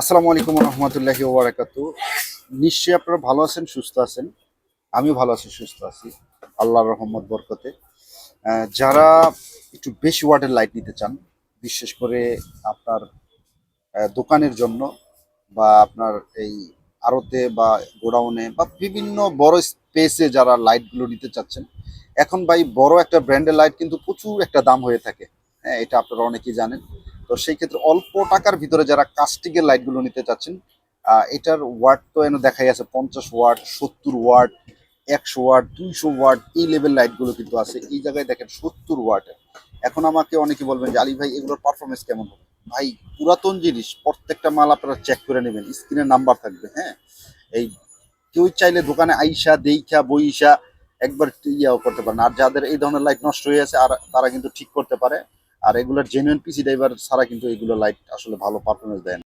আসসালামু আলাইকুম রহমতুল্লাহি ওবরাকাত। নিশ্চয়ই আপনারা ভালো আছেন, সুস্থ আছেন? আমিও ভালো আছি, সুস্থ আছি। আল্লাহর রহমত, বরকতে। যারা একটু বেশি ওয়াটের লাইট নিতে চান, বিশেষ করে আপনার দোকানের জন্য বা আপনার এই আড়তে বা গোডাউনে বা বিভিন্ন বড় স্পেসে যারা লাইটগুলো নিতে চাচ্ছেন, এখন ভাই বড় একটা ব্র্যান্ডের লাইট কিন্তু প্রচুর একটা দাম হয়ে থাকে। হ্যাঁ এটা আপনারা অনেকেই জানেন। তো সেই ক্ষেত্রে অল্প টাকার ভিতরে যারা কাস্টিকের লাইটগুলো নিতে চাচ্ছেন এটার ওয়াট তো এনে দেখাই আছে, পঞ্চাশ ওয়াট সত্তর ওয়াট একশো ওয়াট দুইশো ওয়াট এই লেভেল লাইটগুলো কিন্তু আছে। এই জায়গায় দেখেন সত্তর ওয়াটের এখন আমাকে অনেকে বলবেন যে, আলী ভাই, এগুলোর পারফরমেন্স কেমন হবে? ভাই, পুরাতন জিনিস, প্রত্যেকটা মাল আপনারা চেক করে নেবেন স্ক্রিনে নাম্বার থাকবে হ্যাঁ? এই কেউ চাইলে দোকানে আইসা, দেইখা, বইসা, একবার ইয়েও করতে পারেন। আর যাদের এই ধরনের লাইট নষ্ট হয়ে আছে, আর তারা কিন্তু ঠিক করতে পারে। আর এগুলোর জেনুইন পিসি ড্রাইভার ছাড়া কিন্তু এগুলো লাইট আসলে ভালো পারফরমেন্স দেয় না।